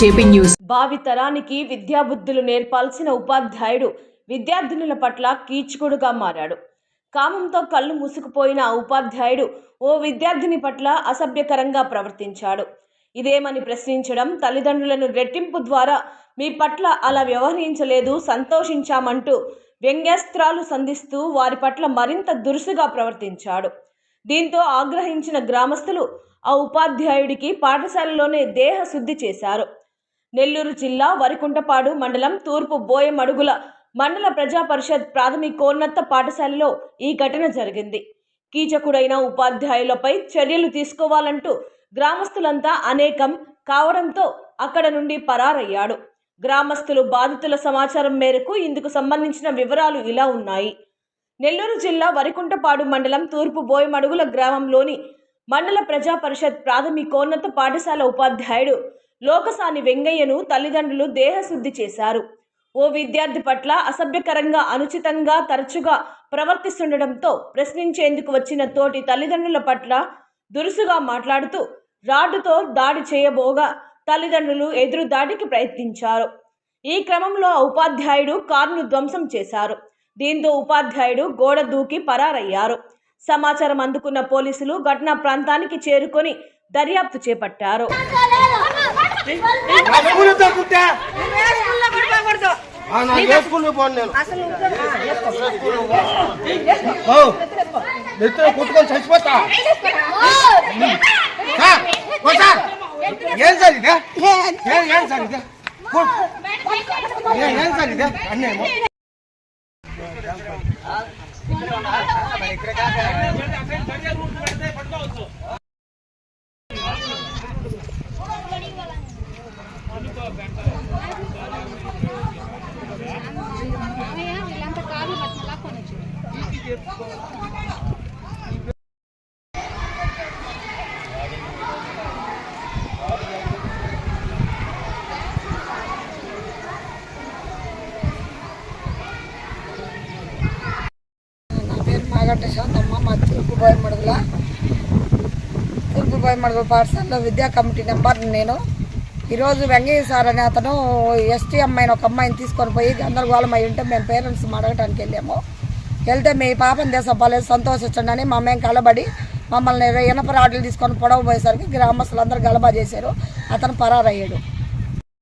JP news. భావి తరానికి విద్యాబుద్ధులు నేర్పాల్సిన ఉపాధ్యాయుడు విద్యార్థినుల పట్ల కీచుకుడుగా మారాడు. కామంతో కళ్ళు మూసుకుపోయిన ఆ ఉపాధ్యాయుడు ఓ విద్యార్థిని పట్ల అసభ్యకరంగా ప్రవర్తించాడు. ఇదేమని ప్రశ్నించడం తల్లిదండ్రులను రెట్టింపు ద్వారా మీ పట్ల అలా వ్యవహరించలేదు సంతోషించామంటూ వ్యంగ్యాస్త్రాలు సంధిస్తూ వారి పట్ల మరింత దురుసుగా ప్రవర్తించాడు. దీంతో ఆగ్రహించిన గ్రామస్తులు ఆ ఉపాధ్యాయుడికి పాఠశాలలోనే దేహ శుద్ధి చేశారు. నెల్లూరు జిల్లా వరికుంటపాడు మండలం తూర్పు బోయమడుగుల మండల ప్రజా పరిషత్ ప్రాథమికోన్నత పాఠశాలలో ఈ ఘటన జరిగింది. కీచకుడైన ఉపాధ్యాయులపై చర్యలు తీసుకోవాలంటూ గ్రామస్తులంతా అనేకం కావడంతో అక్కడ నుండి పరారయ్యాడు. గ్రామస్తులు బాధితుల సమాచారం మేరకు ఇందుకు సంబంధించిన వివరాలు ఇలా ఉన్నాయి. నెల్లూరు జిల్లా వరికుంటపాడు మండలం తూర్పు బోయమడుగుల గ్రామంలోని మండల ప్రజా పరిషత్ ప్రాథమికోన్నత పాఠశాల ఉపాధ్యాయుడు లోకసాని వెంగయ్యను తల్లిదండ్రులు దేహశుద్ధి చేశారు. ఓ విద్యార్థి పట్ల అసభ్యకరంగా అనుచితంగా తరచుగా ప్రవర్తిస్తుండటంతో ప్రశ్నించేందుకు వచ్చిన తోటి తల్లిదండ్రుల పట్ల దురుసుగా మాట్లాడుతూ రాడ్డుతో దాడి చేయబోగా తల్లిదండ్రులు ఎదురు దాడికి ప్రయత్నించారు. ఈ క్రమంలో ఉపాధ్యాయుడు కారును ధ్వంసం చేశారు. దీంతో ఉపాధ్యాయుడు గోడ దూకి పరారయ్యారు. సమాచారం అందుకున్న పోలీసులు ఘటనా ప్రాంతానికి చేరుకొని దర్యాప్తు చేపట్టారు. నా స్కూల్ తగ్గుతా పోను నేను నెత్తిన కుట్టుకొని చచ్చిపోతా సార్, ఏం సార్ ఇదే ఏం సార్ ఇదే ఏం సార్ ఇదే అన్నేమో వచ్చి నా పేరు శాంతమ్మ మా తూర్పు బోయమడుగుల. తూర్పు బోయమడుగుల పాఠశాలలో విద్యా కమిటీ నెంబర్ నేను. ఈరోజు వెంకయ్య సార్ అనే అతను ఎస్టీ అమ్మాయిని ఒక అమ్మాయిని తీసుకొని పోయి గందరగోళం అయి ఉంటే మేము పేరెంట్స్ అడగటానికి వెళ్ళాము. వెళ్తే మీ పాపని దేశపోలేదు సంతోషించండి అని మా మేము కలబడి మమ్మల్ని ఇనప రాడ్లు తీసుకొని పొడవ పోయేసరికి గ్రామస్తులందరూ గలబా చేశారు. అతను పరారయ్యాడు.